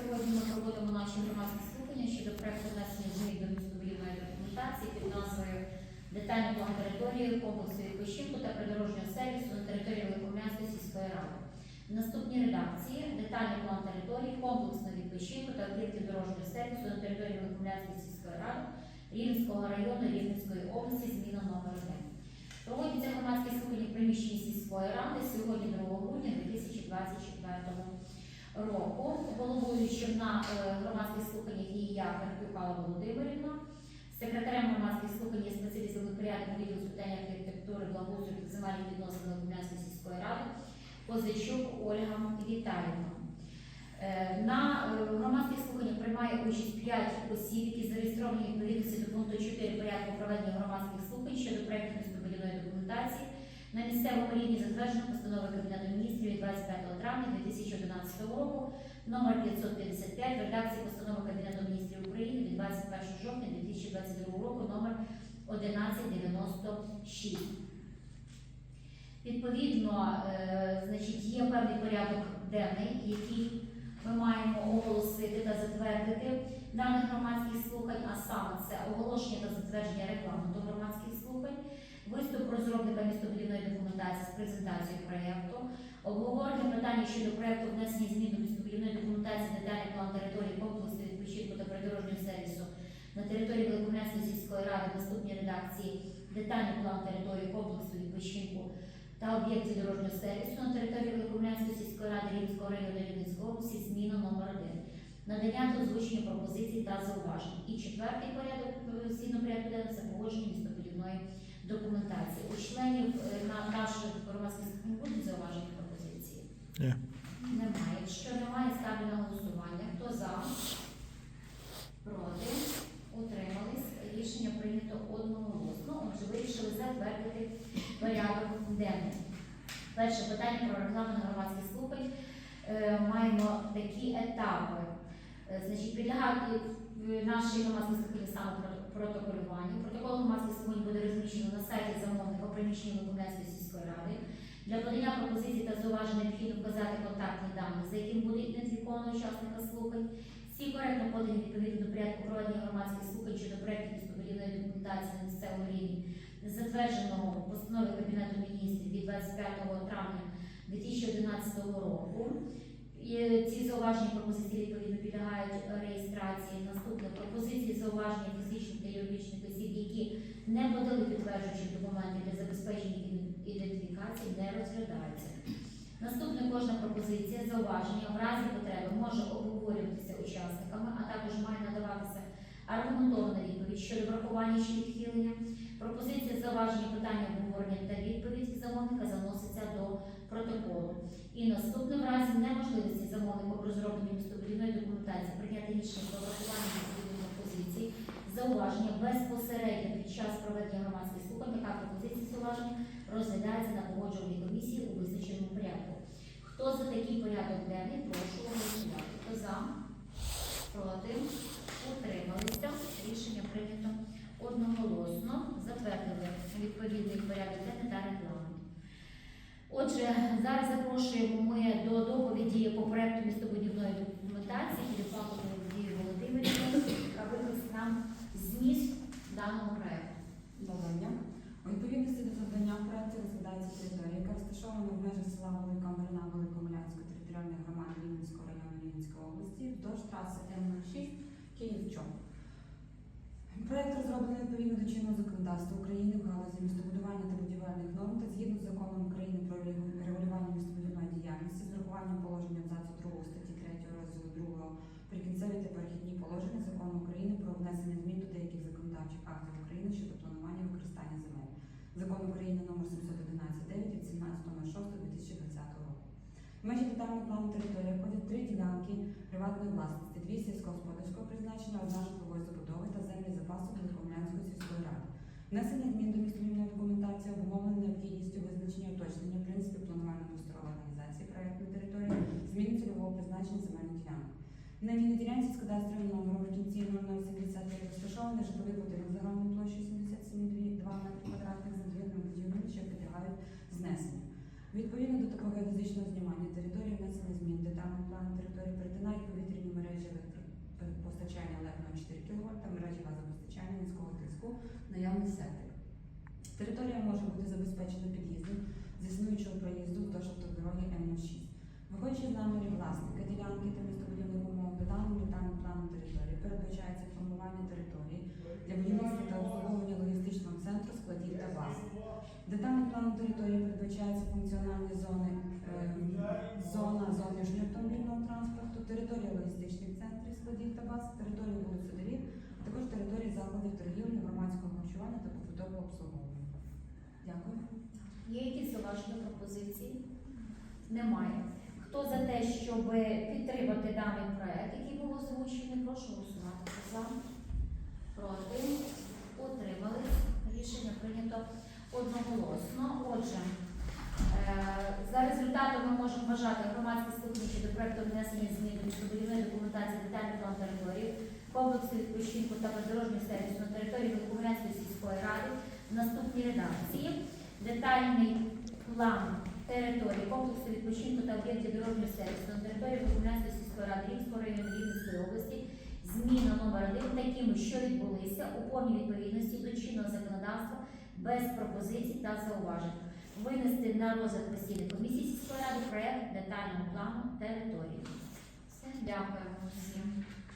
Сьогодні ми проводимо наші громадські слухання щодо проекту внесення змін до містобудівної документації під назвою Детальний план території, комплексу відпочинку та придорожнього сервісу на території Великомлянської сільської ради. В наступній редакції детальний план території, комплексного відпочинку та об'єктів дорожнього сервісу на території Великомлянської сільської ради Рівненського району Рівненської області, зміна номер 1. Проводяться громадські слухання в приміщенні сільської ради сьогодні 2 грудня 2024 року. Головуючим на е, громадських слуханнях є я, Карпюк Володимирівна, секретарем громадських слухань є спеціаліст порядку відділу з питань архітектури, благоустрою та земельних відносин Великомлянської сільської ради Козачук Ольга Віталіївна. Е, На е, громадських слуханнях приймає участь 5 осіб, які зареєстровані відповідності до пункту 4 порядку проведення громадських слухань щодо проекту містобудівної документації на місцевому рівні затверджено постановою Кабінету міністрів 25 травня 2011 року номер 555 в редакції постанови Кабінету міністрів України від 21 жовтня 2022 року номер 1196. Відповідно, е, значить, є певний порядок денний, який ми маємо оголосити та затвердити даних громадських слухань, а саме це оголошення та затвердження регламенту громадських слухань, виступ розробника містобудівної документації з презентацією проєкту, обговорення питання щодо проєкту внесення змін до містобудівної документації детальний план території комплексу відпочинку та придорожнього сервісу на території Великомлянської сільської ради в наступній редакції детальний план території комплексу відпочинку та об'єктів дорожнього сервісу на території Великомлянської сільської ради Рівненського району Рівненської області зміна номер 1 надання та озвучення пропозицій та зауважень. І четвертий порядок е, порядку денного це погодження містобудівної документації. У членів е, на наших громадських слухань будуть зауважені пропозиції? Ні. Немає. Якщо немає, ставлю на голосування. Хто за? Проти? Утримались? Рішення прийнято одноголосно. Отже, вирішили затвердити порядок денний. Перше питання про регламент громадських слухань. Е, Маємо такі етапи. Е, Значить, підлягають е, наші громадські слухання саме про- протоколюванню. Протокол громадських слухань буде розміщено на сайті замовника у приміщенні сільської ради. Для подання пропозицій та зауважень необхідно вказати контактні дані, за яким буде ідентифіковано учасника слухань. Всі коректно подані відповідно до порядку проведення громадських слухань щодо проєктів містобудівної документації на місцевому рівні, затвердженого постановою Кабінету міністрів від 25 травня 2011 року. Ці зауваження пропозиції відповідно підлягають реєстрації. Наступне пропозиції зауваження фізичних та юридичних осіб, які не подали підтверджуючих документів для забезпечення ідентифікації, не розглядаються. Наступне кожна пропозиція зауваження в разі потреби може обговорюватися учасниками, а також має надаватися аргументована відповідь щодо врахування чи відхилення. Пропозиція зауваження питання обговорення та відповідь замовника заноситься до протоколу. І наступне в разі неможливості замовником розроблення містобудівної документації прийняти рішення про врахування відповідних пропозицій, зауваження безпосередньо під час проведення громадських слухань, така пропозиція зауваження розглядається на погоджувальній комісії у визначеному порядку. Хто за такий порядок денний, прошу голосувати. Хто за? Проти? Утрималися. Рішення прийнято одноголосно. Затвердили відповідний порядок денний та регламент. Отже, зараз запрошуємо ми до доповіді по проекту містобудівної документації Філіпакової Надії Володимирівни, яка викликає нам зміст даного проекту. Доброго дня. У відповідності до завдання в проекті розглядається територія, яка розташована в межах села Велика Марина Великомлянської територіальної громади Рівненського району Рівненської області вздовж траси М06 Київ-Чоп. Проект розроблений відповідно до чинного законодавства України в галузі містобудування та будівельних норм та згідно з законом України про регулювання містобудівної діяльності з урахуванням положення абзацу 2 статті 3 розділу 2 прикінцеві та перехідні положення закону України про внесення змін до деяких законодавчих актів України щодо планування використання земель. Закон України номер 711 від 17.06.2020 року. Межі детального плану території приватної власності, дві сільськогосподарського призначення, одна житлової забудови та землі запасу Великомлянської сільської ради. Внесення змін до містобудівної документації обумовлено необхідністю визначення уточнення принципів планувально-просторової організації проєктної території, зміни цільового призначення земельних ділянок. На ній ділянці з кадастровим номером в кінці 0070 розташований житловий будинок загальною площею 77,2 метри квадратних з надвірними будівлями, що підлягають знесенню. Відповідно до такого фізичного знімання території внесення змін детальний план території перетинають повітряні мережі електропостачання електро 4 кВт та мережі газопостачання низького тиску, наявний сети. Територія може бути забезпечена під'їздом з існуючого проїзду вздовж автодороги М06. Виходячи з намірів власника ділянки та містобудівних умов, даним детальним планом території передбачається формування центру складів та баз. Детальним планом території передбачаються функціональні зони, е, зона зовнішнього автомобільного транспорту, територія логістичних центрів складів та баз, територія вулиць Судовів, а також території закладів торгівлі, громадського харчування та побутового обслуговування. Дякую. Є якісь зауваження пропозиції? Немає. Хто за те, щоб підтримати даний проект, який був озвучений, прошу голосувати. За, проти, утримались. Рішення прийнято одноголосно. Отже, е, за результатами можемо вважати громадські слухання щодо проекту внесення змін до містобудівної документації детальний план території, комплексу відпочинку та бездорожнього сервісу на території Великомлянської сільської ради в наступній редакції. Детальний план території комплексу відпочинку та об'єктів дорожнього сервісу на території Великомлянської сільської ради Рівського району Рівненської області зміна номер 1 такими, що відбулися у повній відповідності до чинного законодавства без пропозицій та зауважень. Винести на розгляд постійної комісії сільської ради проект детального плану території. Все, дякуємо всім.